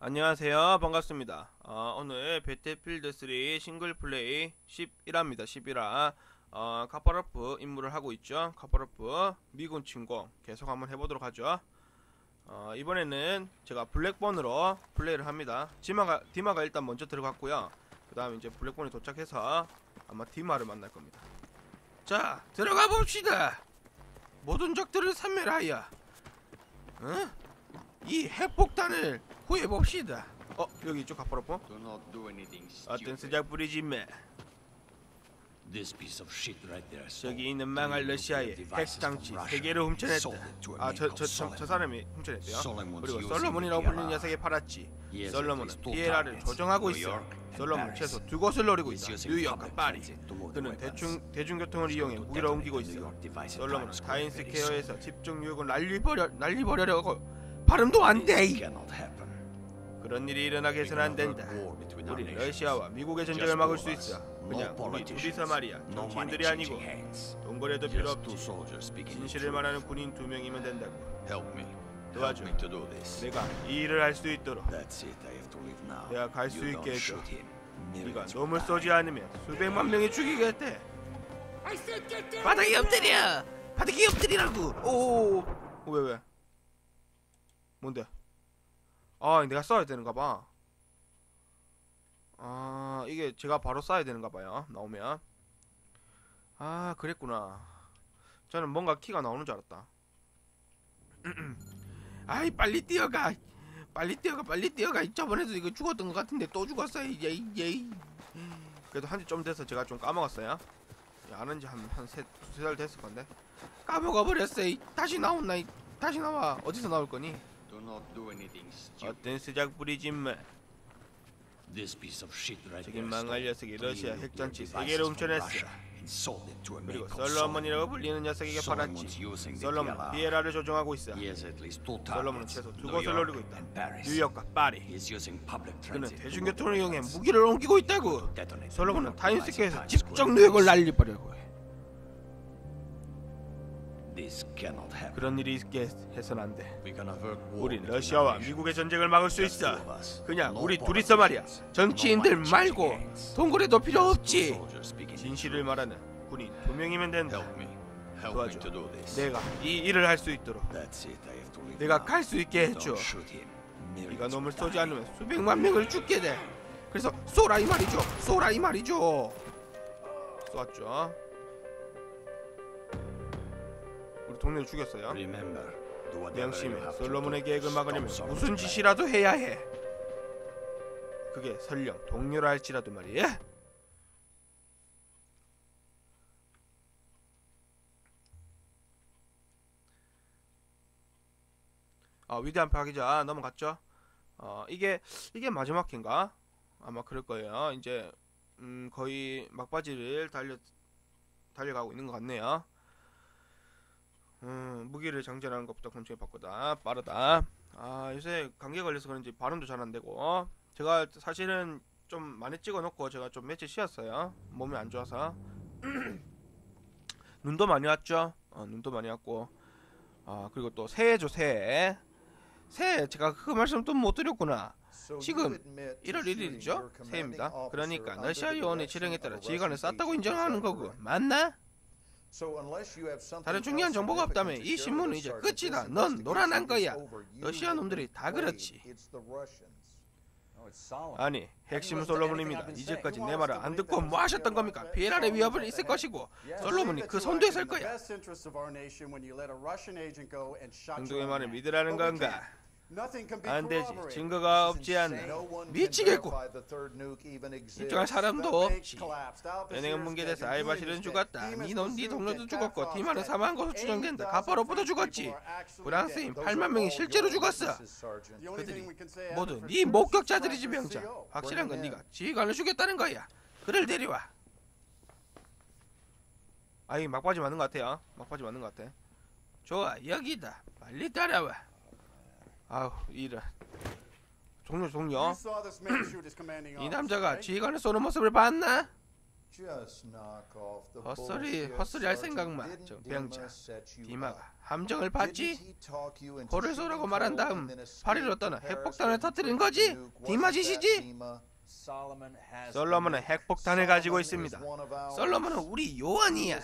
안녕하세요. 반갑습니다. 어, 오늘 배틀필드 3 싱글 플레이 11화입니다. 11화. 어, 카파르프 임무를 하고 있죠. 카파르프 미군 침공 계속 한번 해보도록 하죠. 어, 이번에는 제가 블랙본으로 플레이를 합니다. 디마가, 디마가 일단 먼저 들어갔고요. 그 다음에 이제 블랙본이 도착해서 아마 디마를 만날 겁니다. 자, 들어가 봅시다. 모든 적들을 섬멸하여. 응? 이 핵폭탄을 구해봅시다. 어 여기 do anything 어떤. 쓰작 부리지 매. This piece of shit right there. so 저기 있는 망할 러시아의 devices 핵 장치 from 세 개를 훔쳐냈다. 아 man 저. 사람이 훔쳐냈대요. 그리고 솔로몬이라고 불리는. 녀석에 팔았지. 솔로몬은 targets, 조정하고 있어. Paris. 최소 두 곳을 노리고 있다. 뉴욕과 파리. 그는. 대중 대중교통을 이용해 무기를 옮기고 있어. 솔로몬은 soon. 집중 유혹을 난리 버려 난리 버려려고 발음도 안 돼. This cannot happen. 그런 일이 일어나게 We 해서는 안 된다. 우리. 러시아와 미국의 전쟁을 막을 수. 있어. 그냥 우리 둘이서 말이야. 정치인들이 아니고. 동거래도 필요 없지. 진실을. 말하는 군인 두 명이면 된다고. 도와줘. 내가 이 일을 할 수 있도록. 내가 갈수 You don't 있게 해줘. 네가 놈을. 쏘지 않으면 수백만 명이 죽이겠대. 바닥에 엎드려. 바닥에 엎드리라고. 오. 왜 왜? 뭔데? 아 내가 쏴야 되는가 봐. 아 이게 제가 바로 쏴야 되는가 봐요. 나오면. 아 그랬구나. 저는 뭔가 키가 나오는 줄 알았다. 아이 빨리 뛰어가. 빨리 뛰어가 빨리 뛰어가. 저번에도 이거 죽었던 것 같은데 또 죽었어. 이제 이제. 그래도 한 지 좀 돼서 제가 좀 까먹었어요. 안한 지한한세두세 달 됐을 건데. 까먹어 버렸어. 이. 다시 나온나? 이. 다시 나와. 어디서 나올 거니? Do not do anything stupid. 어떤 쓰작 부리지 마. This piece of shit right 저기 there. 망할 녀석이 러시아 핵전치 세 개를 훔쳐냈어. 그리고 솔로몬이라고. 불리는 녀석에게 팔았지. 솔로몬은 DLR. DLR을 조종하고 있어. 솔로몬은. 최소 두 곳을 노리고 있다. 뉴욕과 파리. He is using public 그는 대중교통을 이용해. 무기를 옮기고 있다고. 솔로몬은 타임스퀘어에서 Square 뉴욕을. 날리버려고 해. 그런 일이 있게 해서는 안 돼. 우린 러시아와. 미국의 전쟁을 막을 수 있어. 그냥 우리 둘이서 말이야. 정치인들 말고. 동거래도 필요 없지. 진실을. 말하는 군인 두 명이면 된다. 도와줘. 내가 이 일을 할 수 있도록 내가. 갈 수 있게 해줘. 네가 놈을 쏘지. 않으면 수백만 명을 죽게 돼. 그래서 쏘라 이 말이죠. 쏘라 이 말이죠. 쏘았죠. 동료를 죽였어요. 명심해. 솔로몬의. 계획을 막으려면 무슨. 짓이라도 해야 해. 그게 설령 동료라 할지라도 말이야. 아 위대한 파기자 넘어갔죠. 어 이게 이게 마지막 회인가? 아마 그럴 거예요. 이제 음 거의 막바지를 달려 달려가고 있는 것 같네요. 음 무기를 장전하는 것보다 권총이 바꾸다 빠르다. 아 요새 감기 걸려서 그런지 발음도 잘 안 되고 제가 사실은 좀 많이 찍어놓고 제가 좀 며칠 쉬었어요. 몸이 안 좋아서 눈도 많이 왔죠. 어, 눈도 많이 왔고 아 그리고 또 새해죠 새해. 새해 제가 그 말씀 또 못 드렸구나. 지금 1월 1일이죠? 새해입니다. 그러니까 러시아 요원의 지령에 따라 지휘관을 쐈다고 인정하는 거고 맞나? 다른 중요한 정보가 없다면 이 신문은 이제 끝이다. 넌 노란한 거야. 러시아 놈들이 다 그렇지. 아니 핵심은 솔로몬입니다. 이제까지 내 말을 안 듣고 뭐 하셨던 겁니까? 비엘알의 위협은 있을 것이고 솔로몬이 그 선두에 설 거야. 행동의 말을 믿으라는 건가? 안 되지. 증거가 없지 않나. 미치겠고. 입증할 사람도 없지. 연행은 뭉개돼서 알바실은 죽었다. 니놈 니 동료도 죽었고 디마는 사망한 것으로 추정된다. 가파로프도 죽었지. 프랑스인 8만 명이 실제로 죽었어. 그들이 모두 네 목격자들이지 병장. 확실한 건 네가 지휘관을 죽였다는 거야. 그를 데려와. 아이 막바지 맞는 것 같아요. 막바지 맞는 것 같아. 좋아 여기다. 빨리 따라와. 아우 이런. 종료 종료. 이 남자가 지휘관을 쏘는 모습을 봤나? 헛소리 헛소리 할 생각만 저 병자 디마가 함정을 봤지? 고를 쏘라고 말한 다음 파리로 떠나 핵폭탄을 터뜨린 거지? 디마 짓이지? 솔로몬은 핵폭탄을 가지고 있습니다. 솔로몬은 우리 요원이야.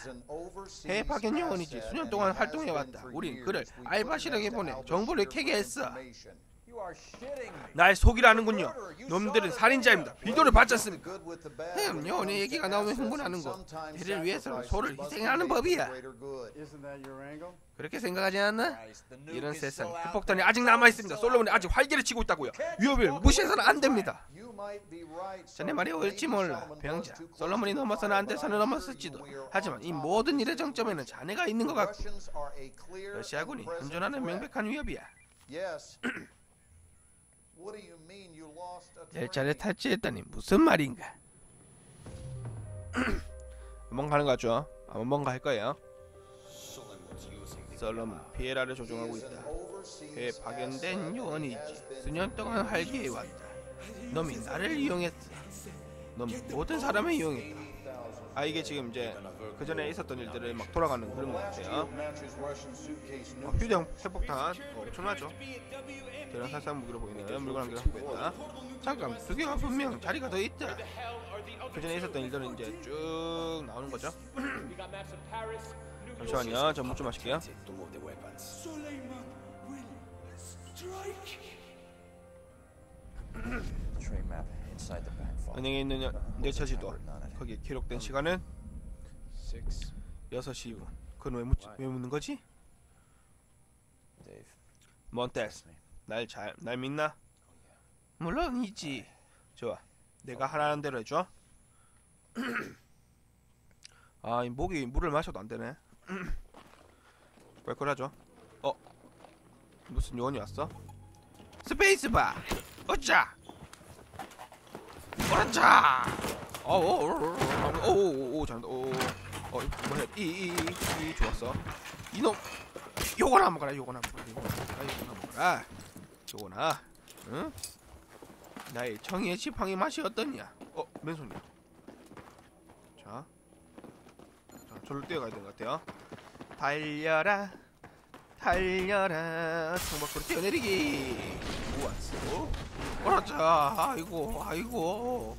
해외 파견 요원이지 수년 동안 활동해왔다. 우린 그를 알바시락에 보내 정보를 캐게 했어. 날 속이라는군요. 놈들은 살인자입니다. 비도를 받지 않습니까? 흠, 요원의 얘기가 나오면 흥분하는 거. 대를 위해서는 소를 희생하는 법이야. 그렇게 생각하지 않나? 이런 세상 핵폭탄이 아직 남아 있습니다. 솔로몬이 아직 활기를 치고 있다고요. 위협을 무시해서는 안 됩니다. 자네 말이 옳지 몰라. 병자. 솔로몬이 넘어서는 안 돼서는 넘었을지도. 하지만 이 모든 일의 정점에는 자네가 있는 것 같고 러시아군이 현존하는 명백한 위협이야. 열차를 탈취했다니 무슨 말인가? 한번 가는 거 같죠? 한번 뭔가 할 거예요. 솔로몬 피에라를 조종하고 있다. 해에 파견된 요원이지. 수년 동안 활기해 왔다. 놈이 나를 이용했어. 놈 모든 사람을 이용했다. 아 이게 지금 이제 그 전에 있었던 일들을 막 돌아가는 그런 것 같아요. 어, 휴대용 핵폭탄 어, 엄청나죠? 대량 살상 무기로 보이는 물건 한 개를 갖고 있다. 잠깐 두 개가 분명 자리가 더 있다. 그 전에 있었던 일들은 이제 쭉 나오는 거죠. 잠시만요. 전물 좀 마실게요. 은행에 있는 여- 열차 지도 거기에 기록된 시간은 6시 2분. 그건 왜, 묻, 왜 묻는 거지? 몬테스 날 잘 날 믿나? 물론이지. 좋아. 내가 하라는 대로 해줘. 아, 이 목이 물을 마셔도 안 되네. 꿀꿀하죠. 어, 무슨 요원이 왔어? 스페이스바. 어짜. 어짜. 어오오오오오 잘한다. 오. 어, 뭐해? 이이이 좋았어. 이놈. 요거나 먹어라. 요거나 먹어라. 요거나 먹어라. 요거나. 응? 나의 청이의 지팡이 맛이 어떠냐? 어, 맨손이야. 자, 자, 절로 뛰어가야 되는 것 같아요. 달려라, 달려라, 창밖으로 뛰어내리기. 좋았어. 오라자, 아이고, 아이고.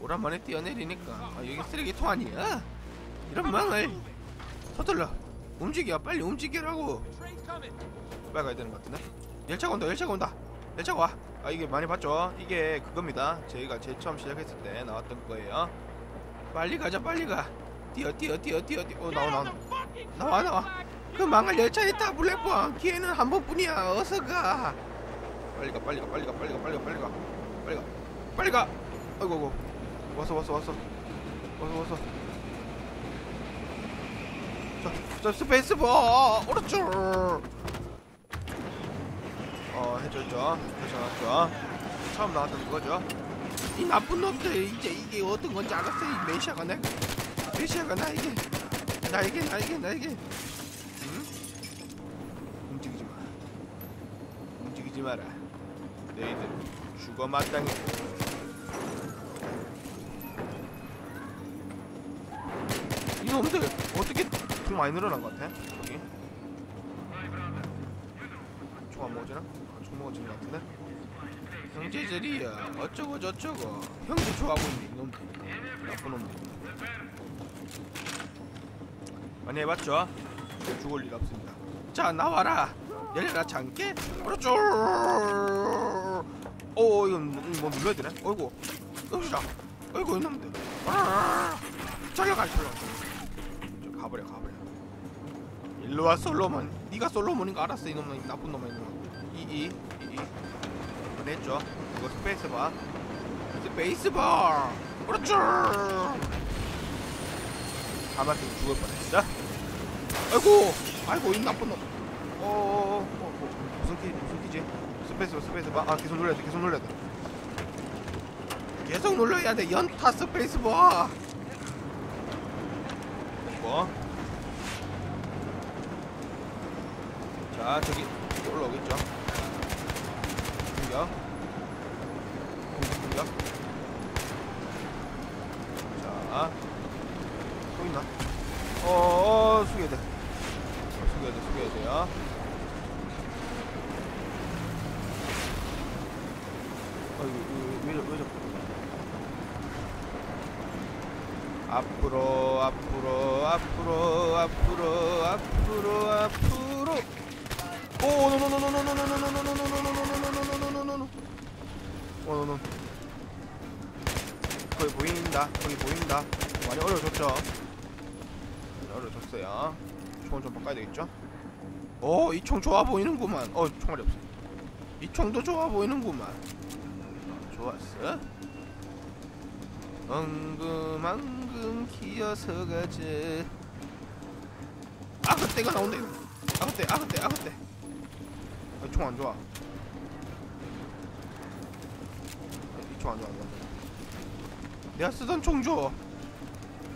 오랜만에 뛰어내리니까 아, 여기 쓰레기통 아니야? 이런 망을 서둘러 움직여 빨리 움직이라고 빨리 가야 되는 것 같은데 열차가 온다 열차가 온다 열차가 와. 아 이게 많이 봤죠? 이게 그겁니다. 저희가 제일 처음 시작했을 때 나왔던 거예요. 빨리 가자 빨리 가. 뛰어 뛰어 뛰어 뛰어 뛰어. 어 나와 나와 나와 나와. 그 망할 열차 있다 블랙본. 기회는 한 번뿐이야. 어서 가. 빨리 가 빨리 가 빨리 가 빨리 가 빨리 가 빨리 가 빨리 가 빨리 가. 아이고 아이고. 왔어 왔어 왔어 왔어 왔어. 자, 자 스페이스바 오른쪽. 어 해줬죠 해줘놨죠 처음 나왔던 그거죠? 이 나쁜 놈들 이제 이게 어떤 건지 알았어 이 메시아가 내 메시아가 나에게 나에게 나에게 나에게. 응? 움직이지 마. 움직이지 마라 죽어 마땅해 이놈들 어떻게 돈 많이 늘어난 것 같아? 여기? 총안 먹어지나? 아, 총 먹어지는 것 같은데? 형제들이야 어쩌고 저쩌고. 형제 좋아하고 있네 이놈들. 나쁜 놈들. 많이 해봤죠? 죽을 일 없습니다. 자 나와라. 열려라 참깨. 그렇죠 오 이건 뭐, 뭐 눌러야 되네 어이구. 어이구야 어이구 이놈들 아, 잘려가 잘려가 저 가버려 가버려. 일로 와 솔로몬. 네가 솔로몬인 거 알았어 이놈 이 나쁜 놈아 이놈. 이이 이이. 보냈죠. 이거 스페이스 바. 스페이스 바. 그렇죠. 가만히 죽을 뻔했어. 아이고 아이고 이 나쁜 놈. 어어어 어, 어, 무슨 키 무슨 키지 스페이스바 스페이스바 아 계속 눌러야 돼 계속 눌러야 돼. 계속 눌러야 돼. 연타 스페이스바 뭐? 자 저기 올라오겠죠 보인다. 많이 어려워졌죠? 많이 어려워졌어요. 총을 좀 바꿔야 되겠죠? 오 이 총 좋아 보이는구만. 어 총알이 없어. 이 총도 좋아 보이는구만. 좋았어. 엉금엉금 기어서 가지. 아 그때가 이거 아 그때 아 그때 아 그때. 아, 총 안 좋아 총안 좋아 안 좋아 내가 쓰던 총 줘.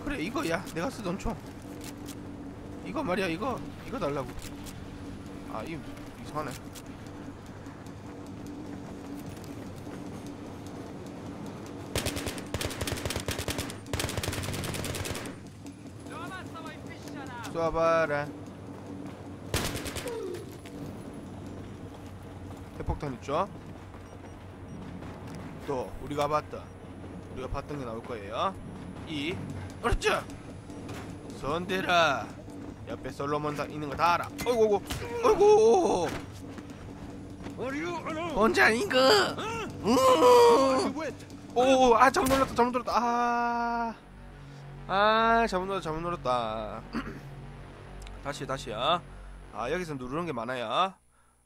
그래 이거야. 내가 쓰던 총. 이거 말이야 이거. 이거 달라고. 아 이 이상하네. 쏴봐라. 핵폭탄 있죠? 또 우리가 봤다 우리가 봤던 게 나올 거예요. 이 그렇죠? 손대라 옆에 솔로몬 다 있는 거 다 알아. 어이구 어이구 어이구. 혼자 이거? 오아 잘못 눌렀다 잘못 눌렀다. 아아 잘못 눌렀다 잘못 눌렀다. 다시 다시야 아 여기서 누르는 게 많아요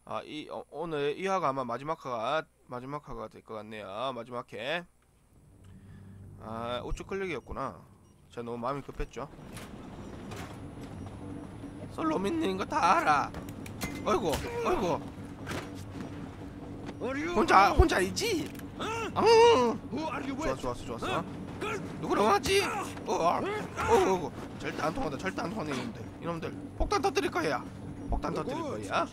아 이 어, 오늘 이 화가 아마 마지막 화가 마지막 화가 될 것 같네요. 마지막 회 아 우측 클릭이었구나. 제가 너무 마음이 급했죠. 솔로 믿는 거 다 알아. 어이구 어이구. 혼자 혼자 있지? 응. 좋았어 좋았어 좋았어. 누구랑 하지? 어, 어, 어, 어, 절대 안 통한다 절대 안 통하네 이놈들. 이놈들. 폭탄 터뜨릴 거야. 폭탄 터뜨릴 거야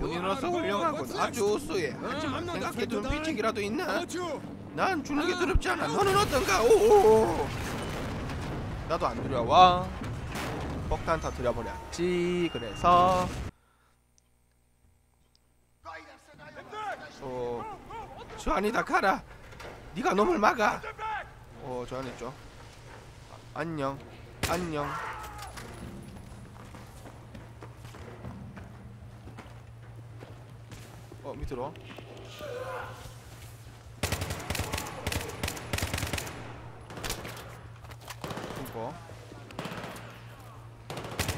본인으로서 훌륭하군 아주 우수해. 하지만 생각해둔 비칙이라도 있나? 난 주는 게 두렵지 않아. 너는 어떤가? 오오오. 나도 안 두려워. 폭탄 터뜨려 버렸지. 그래서 어, 저 아니다 가라. 네가 놈을 막아. 어, 저 안에 있죠. 아, 안녕. 안녕. 어. 이거.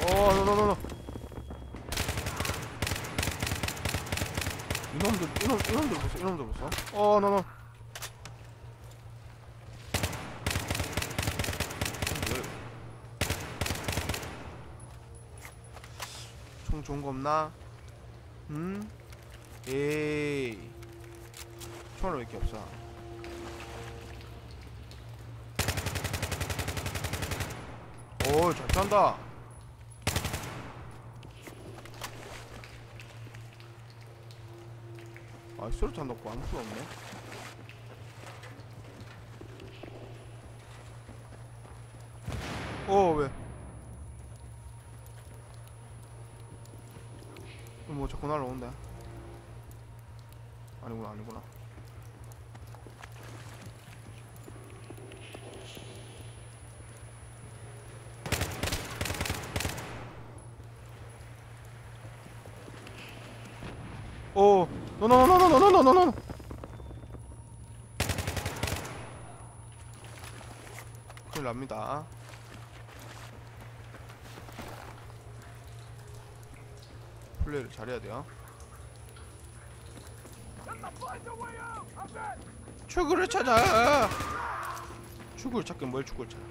어, 노노노노. 이놈들, 이놈, 이놈들 보소, 이놈들 보소. 어, 노노. 총 좋은 거 없나? 음? 에이 총알 왜 이렇게 없어? 오, 잘 쏜다. 아, 수류탄 넣고 아무 필요 없네. 어, 왜? 뭐 자꾸 날라온다. 아니구나, 아니구나. 오, 노노노노노노노노노. 큰일 납니다. 플레이를 잘해야 돼요. 출구를 찾아. 출구를 찾긴 뭘 출구를 찾아.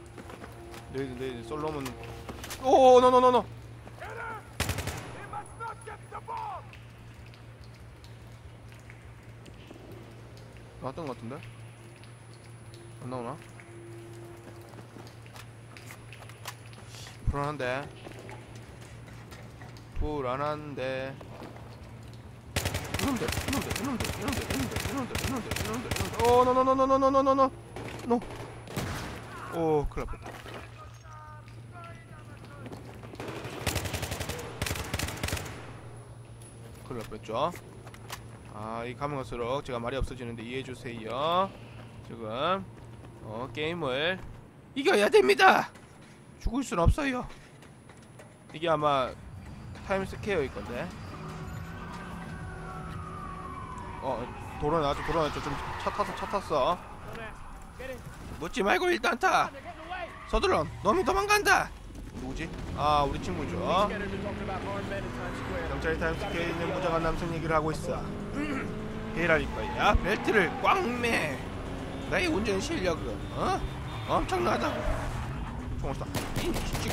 너희들 너희들 솔로몬. 오, 노노노노. 나왔던 것 같은데? 안 나오나? 불안한데. 불안한데. 이놈들, 이놈들, 이놈들, 이놈들, 이놈들, 이놈들, 이놈들, 이놈들. 오, 노노노노노노노노노, 노. 오, 큰일 났다. 큰일 날 뻔했죠. 아, 이 가면 갈수록 제가 말이 없어지는데 이해해 주세요. 지금 어, 게임을 이겨야 됩니다. 죽을 순 없어요. 이게 아마 타임 스퀘어일 건데. 어 도로 나왔죠 좀차 타서 차 탔어. 묻지 말고 일단 타. 서둘러 놈이 도망간다. 누구지? 아 우리 친구죠. 경찰이 타임스퀘어에 있는 무장한 남성 얘기를 하고 있어. 헤라릴 거야. 벨트를 꽉 매. 나의 운전 실력은 어? 엄청나다고. 총을 쏴. 이 씨.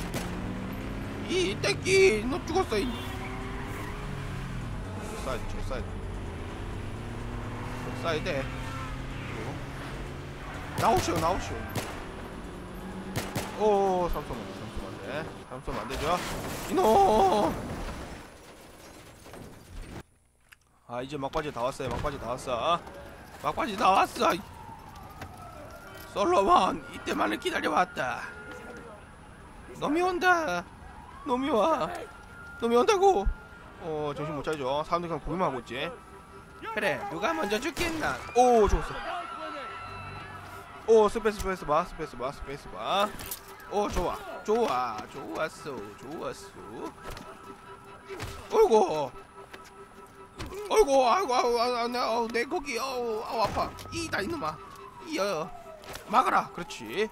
이 떼끼 너 죽었어. 이. 쏴야 돼. 저 쏴야 돼. 그리고 나오시오 나오시오. 오 삼som 안돼 삼som 안돼. 삼som 안되죠? 이놈 아 이제 막바지 다 왔어요 막바지 다 왔어. 막바지 다 왔어. 솔로몬 이때만을 기다려왔다. 놈이 온다. 놈이 와. 놈이 온다고. 어 정신 못 차리죠? 사람들 그냥 보기만 하고 있지 그래 누가 먼저 죽겠나. 오 죽었어. 오 스페이스 스페이스 바 스페이스 바 스페이스 바오 좋아 좋아 좋았어 좋았어. 어이구. 어이구 아이고 아이고 아이고 내, 어, 내 고기 어우 아우 아파. 이다 이놈아 이어 막아라. 그렇지.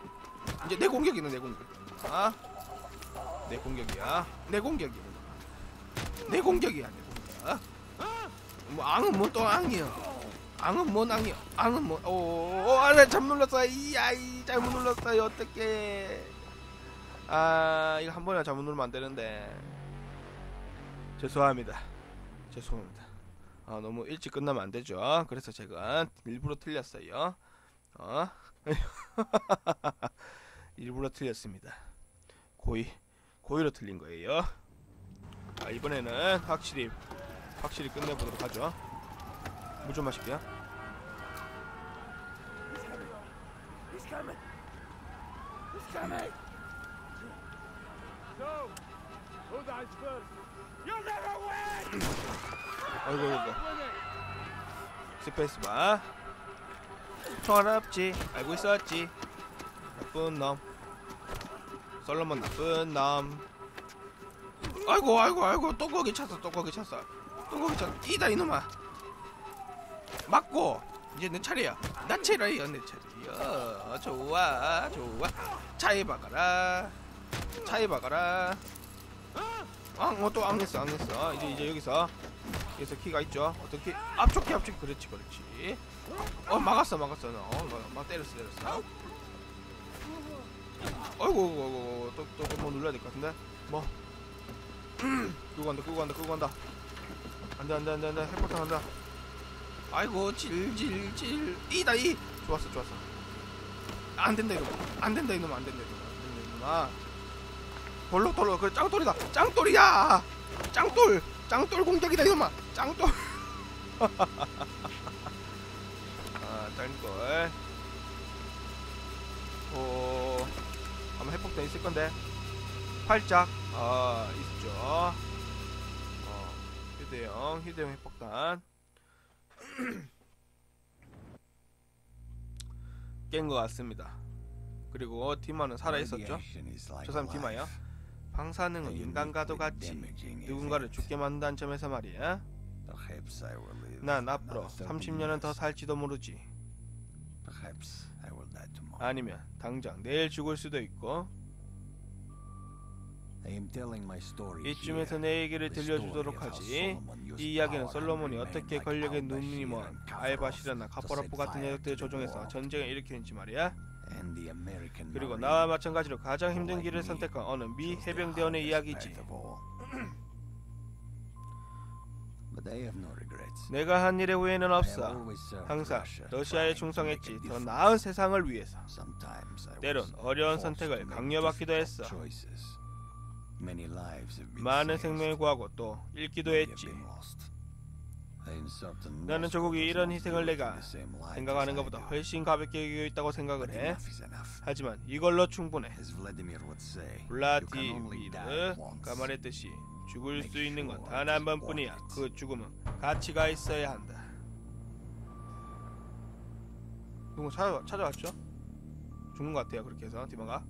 이제 내 공격이네 내 공격. 아 내 공격이야. 내 공격이야. 내 공격이야 내 공격 뭐 앙은 뭐또 앙이야? 앙은 뭔 앙이야? 앙은 뭐 오오 아래 잘못 눌렀어. 이야 이 잘못 눌렀어요. 어떡해. 아 이거 한 번이나 잘못 누르면 안 되는데. 죄송합니다. 죄송합니다. 아 너무 일찍 끝나면 안 되죠. 그래서 제가 일부러 틀렸어요. 어? 일부러 틀렸습니다. 고의 고의로 틀린 거예요. 아 이번에는 확실히 확실히 끝내보도록 하죠. 물 좀 마실게요. 어이구 어이구 스페이스바. 총알 없지. 알고 있었지. 나쁜 놈. 솔로몬 나쁜 놈. 아이고 아이고 아이고. 또 거기 찼어 또 거기 찼어 또 거기 찼어 이다 이놈아. 맞고 이제 내 차례야. 나 차례야 내 차례야. 좋아 좋아. 차에 박아라. 차에 박아라. 앙어또 앙했어 앙했어. 이제 이제 여기서. 여기서 키가 있죠? 키? 앞쪽 키 앞쪽 키. 그렇지 그렇지. 어 막았어 막았어. 너막 막 때렸어 때렸어. 어이구 어이구. 또또뭐 눌러야 될 것 같은데? 뭐? 끄고 간다 끄고 간다 끄고 간다 안돼 안돼 안돼 안돼 핵폭탄 간다. 아이고 질질질. 이다 이. 좋았어 좋았어. 안 된다 이놈 안 된다 이놈 안 된다 이놈 안 된다 이놈아. 돌로 돌로. 그 짱돌이다. 짱돌이야! 짱돌! 짱돌 공격이다 이놈아. 짱돌. 아 짱돌. 오. 아마 핵폭탄 있을 건데. 활짝 아 있죠. 어 휴대용 휴대용 핵폭탄. 깬 것 같습니다. 그리고 디마는 살아 있었죠? 저 사람 디마야 방사능은 인간과도 같이 누군가를 죽게 만든다는 점에서 말이야. 난 앞으로 30년은 더 살지도 모르지. 아니면 당장 내일 죽을 수도 있고 이쯤에서 내 얘기를 들려주도록 하지. 이 이야기는 솔로몬이 어떻게 권력의 눈이 먼 알바시라나 카퍼라프 같은 녀석들을 조종해서 전쟁을 일으키는지 말이야. 그리고 나와 마찬가지로 가장 힘든 길을 선택한 어느 미 해병대원의 이야기지. 내가 한 일의 후회는 없어. 항상 러시아에 충성했지. 더 나은 세상을 위해서. 때론 어려운 선택을 강요받기도 했어 많은 생명을 구하고 또 잃기도 했지. 나는 조국이 이런 희생을 내가 생각하는 것보다 훨씬 가볍게 여기고 있다고 생각을 해. 하지만 이걸로 충분해. 블라디미르가 말했듯이 죽을 수 있는 건 단 한 번뿐이야. 그 죽음은 가치가 있어야 한다. 누구 찾아, 찾아왔죠? 죽는 것 같아요 그렇게 해서 디마가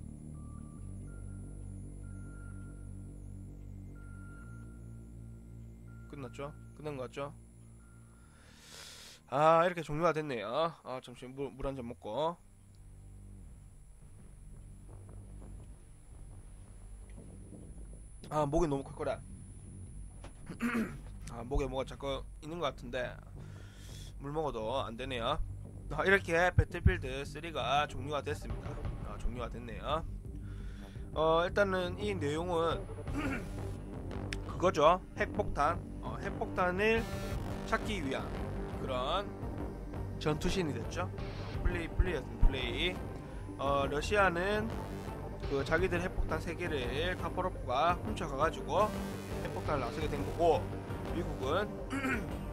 끝났죠? 끝난 것 같죠? 아 이렇게 종료가 됐네요. 아 잠시 물한 잔 먹고. 아 목이 너무 콜콜해 아 목에 뭐가 자꾸 있는 것 같은데 물 먹어도 안 되네요. 아, 이렇게 배틀필드 3가 종료가 됐습니다. 아, 종료가 됐네요. 어 일단은 이 내용은 그거죠. 핵폭탄 어, 핵폭탄을 찾기 위한 그런 전투신이 됐죠 플레이 플레이였습니다 플레이 어 러시아는 그 자기들 핵폭탄 세 개를 카퍼로프가 훔쳐가가지고 핵폭탄을 나서게 된 거고 미국은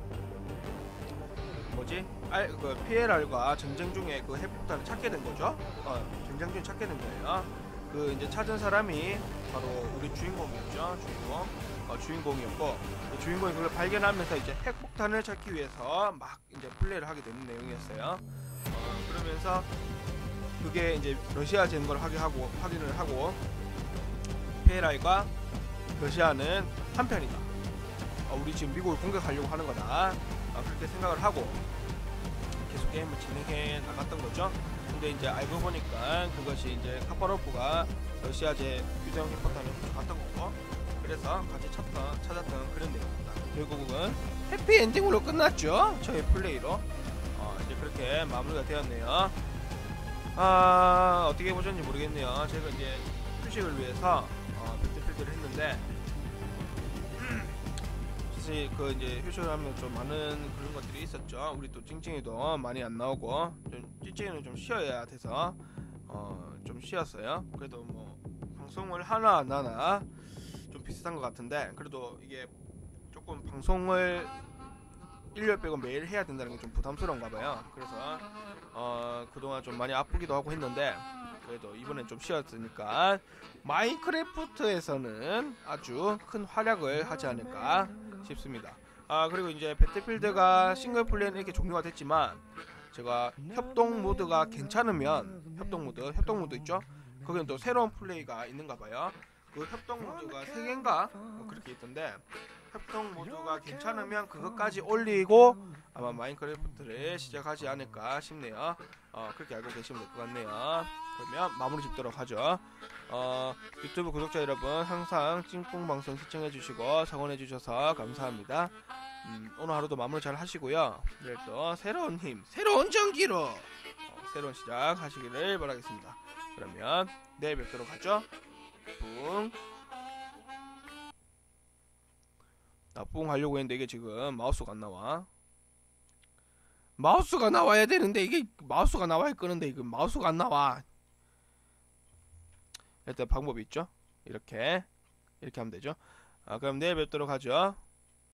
뭐지? 알, 그 PLR과 전쟁 중에 그 핵폭탄을 찾게 된 거죠. 어, 전쟁 중에 찾게 된 거예요. 그 이제 찾은 사람이 바로 우리 주인공이었죠. 주인공. 어, 주인공이었고 그 주인공이 그걸 발견하면서 이제 핵폭탄을 찾기 위해서 막 이제 플레이를 하게 되는 내용이었어요. 어, 그러면서 그게 이제 러시아 제인 걸 확인하고 확인을 하고 PLR과 러시아는 한편이다. 어, 우리 지금 미국을 공격하려고 하는 거다. 어, 그렇게 생각을 하고 계속 게임을 진행해 나갔던 거죠. 근데 이제 알고 보니까 그것이 이제 카파로프가 러시아제 유령 핵폭탄을 갔던 거고 그래서 같이 찾던 찾았던 그런 내용입니다. 결국은 해피 엔딩으로 끝났죠. 저의 플레이로 어, 이제 그렇게 마무리가 되었네요. 아 어떻게 보셨는지 모르겠네요. 제가 이제 휴식을 위해서 어, 배틀필드를 했는데 사실 그 이제 휴식을 하면 좀 많은 그런 것들이 있었죠. 우리 또 찡찡이도 많이 안 나오고 좀 찡찡이는 좀 쉬어야 돼서 어 좀 쉬었어요. 그래도 뭐 방송을 하나 안 하나 좀 비슷한 것 같은데 그래도 이게 조금 방송을 일요일 빼고 매일 해야 된다는 게 좀 부담스러운가 봐요. 그래서 어 그동안 좀 많이 아프기도 하고 했는데 그래도 이번엔 좀 쉬었으니까 마인크래프트에서는 아주 큰 활약을 하지 않을까 싶습니다. 아 그리고 이제 배틀필드가 싱글 플레이는 이렇게 종료가 됐지만 제가 협동 모드가 괜찮으면 협동 모드 협동 모드 있죠? 거기는 또 새로운 플레이가 있는가 봐요. 그 협동 모드가 세 개인가 뭐 그렇게 있던데 협동 모드가 괜찮으면 그것까지 올리고 아마 마인크래프트를 시작하지 않을까 싶네요. 어, 그렇게 알고 계시면 될 것 같네요. 그러면 마무리 짓도록 하죠. 어, 유튜브 구독자 여러분 항상 찡뽕 방송 시청해주시고 성원해주셔서 감사합니다. 음, 오늘 하루도 마무리 잘 하시고요. 내일 또 새로운 힘, 새로운 전기로 어, 새로운 시작 하시기를 바라겠습니다. 그러면 내일 뵙도록 하죠. 뿡. 나뿡 하려고 했는데 이게 지금 마우스가 안 나와. 마우스가 나와야 되는데 이게 마우스가 나와야 끄는데 이거 마우스가 안 나와. 일단 방법이 있죠. 이렇게 이렇게 하면 되죠. 아 그럼 내일 뵙도록 하죠.